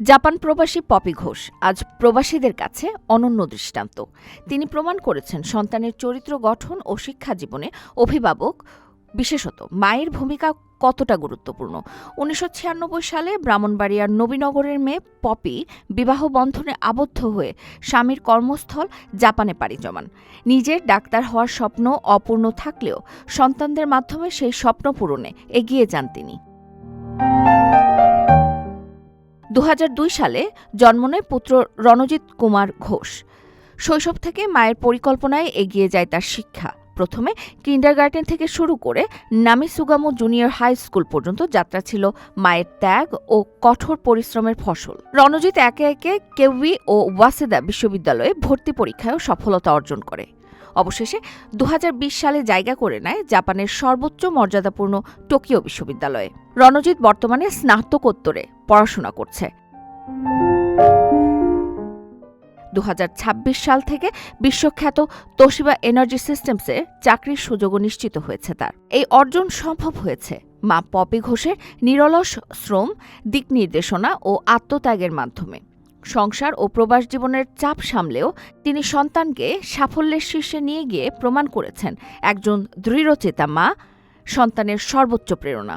Japan প্রবাসী poppy Ghosh আজ প্রবাসীদের কাছে অনন্য দৃষ্টান্ত। তিনি প্রমাণ করেছেন সন্তানের চরিত্র গঠন ও শিক্ষা জীবনে অভিভাবক, বিশেষত মায়ের ভূমিকা কতটা গুরুত্বপূর্ণ। উনিশশো ছিয়ানব্বই সালে ব্রাহ্মণবাড়িয়ার নবীনগরের মেয়ে পপি বিবাহ বন্ধনে আবদ্ধ হয়ে স্বামীর কর্মস্থল জাপানে পাড়ি জমান। নিজের ডাক্তার হওয়ার স্বপ্ন অপূর্ণ থাকলেও সন্তানদের মাধ্যমে সেই স্বপ্ন পূরণে এগিয়ে যান তিনি। দু হাজার দুই সালে জন্ম নেয় পুত্র রণজিৎ কুমার ঘোষ। শৈশব থেকে মায়ের পরিকল্পনায় এগিয়ে যায় তার শিক্ষা। প্রথমে কিন্ডারগার্টেন থেকে শুরু করে নামি নামিসুগামো জুনিয়র হাই স্কুল পর্যন্ত যাত্রা ছিল মায়ের ত্যাগ ও কঠোর পরিশ্রমের ফসল। রণজিৎ একে একে কেউই ও ওয়াসেদা বিশ্ববিদ্যালয়ে ভর্তি পরীক্ষায়ও সফলতা অর্জন করে। অবশেষে দু হাজার বিশ সালে জায়গা করে নেয় জাপানের সর্বোচ্চ মর্যাদাপূর্ণ টোকিও বিশ্ববিদ্যালয়ে। রণজিৎ বর্তমানে স্নাতকোত্তরে। পড়াশোনা করছে। দু হাজার ছাব্বিশ সাল থেকে বিশ্বখ্যাত তোশিবা এনার্জি সিস্টেমসে চাকরির সুযোগও নিশ্চিত হয়েছে তার। এই অর্জন সম্ভব হয়েছে। মা পপি ঘোষের নিরলস শ্রম, দিক নির্দেশনা ও আত্মত্যাগের মাধ্যমে। সংসার ও প্রবাস জীবনের চাপ সামলেও তিনি সন্তানকে সাফল্যের শীর্ষে নিয়ে গিয়ে প্রমাণ করেছেন একজন দৃঢ়চেতা মা, সন্তানের সর্বোচ্চ প্রেরণা।